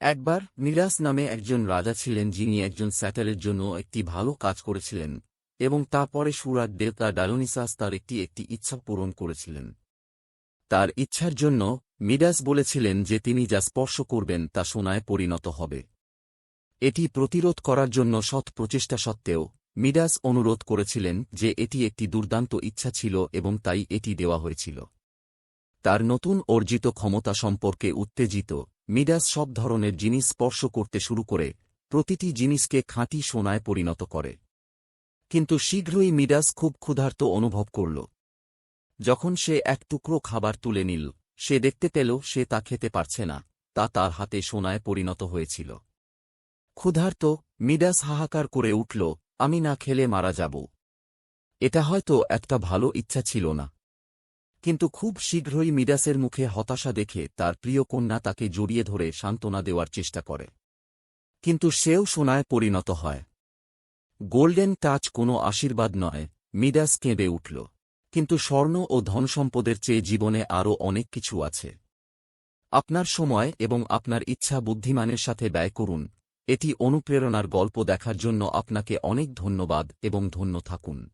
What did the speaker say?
একবার নিরাস নামে একজন রাজা ছিলেন যিনি একজন স্যাটারের জন্য একটি ভালো কাজ করেছিলেন, এবং তারপরে সুরাট দেবতা ডালোনিসাস তার একটি একটি ইচ্ছা পূরণ করেছিলেন। তার ইচ্ছার জন্য মিডাস বলেছিলেন যে তিনি যা স্পর্শ করবেন তা সোনায় পরিণত হবে। এটি প্রতিরোধ করার জন্য সৎ প্রচেষ্টা সত্ত্বেও মিডাস অনুরোধ করেছিলেন যে এটি একটি দুর্দান্ত ইচ্ছা ছিল এবং তাই এটি দেওয়া হয়েছিল। তার নতুন অর্জিত ক্ষমতা সম্পর্কে উত্তেজিত মিডাস সব ধরনের জিনিস স্পর্শ করতে শুরু করে, প্রতিটি জিনিসকে খাঁটি সোনায় পরিণত করে। কিন্তু শীঘ্রই মিডাস খুব ক্ষুধার্ত অনুভব করল। যখন সে এক টুকরো খাবার তুলে নিল, সে দেখতে পেল সে তা খেতে পারছে না, তা তার হাতে সোনায় পরিণত হয়েছিল। ক্ষুধার্ত, মিডাস হাহাকার করে উঠল, আমি না খেলে মারা যাব। এটা হয়তো একটা ভালো ইচ্ছা ছিল না। কিন্তু খুব শীঘ্রই মিডাসের মুখে হতাশা দেখে তার প্রিয় কন্যা তাকে জড়িয়ে ধরে সান্ত্বনা দেওয়ার চেষ্টা করে। কিন্তু সেও সোনায় পরিণত হয়। গোল্ডেন টাচ কোনো আশীর্বাদ নয়, মিডাস কেঁদে উঠল। কিন্তু স্বর্ণ ও ধনসম্পদের চেয়ে জীবনে আরও অনেক কিছু আছে। আপনার সময় এবং আপনার ইচ্ছা বুদ্ধিমানের সাথে ব্যয় করুন। এটি অনুপ্রেরণার গল্প দেখার জন্য আপনাকে অনেক ধন্যবাদ এবং ধন্য থাকুন।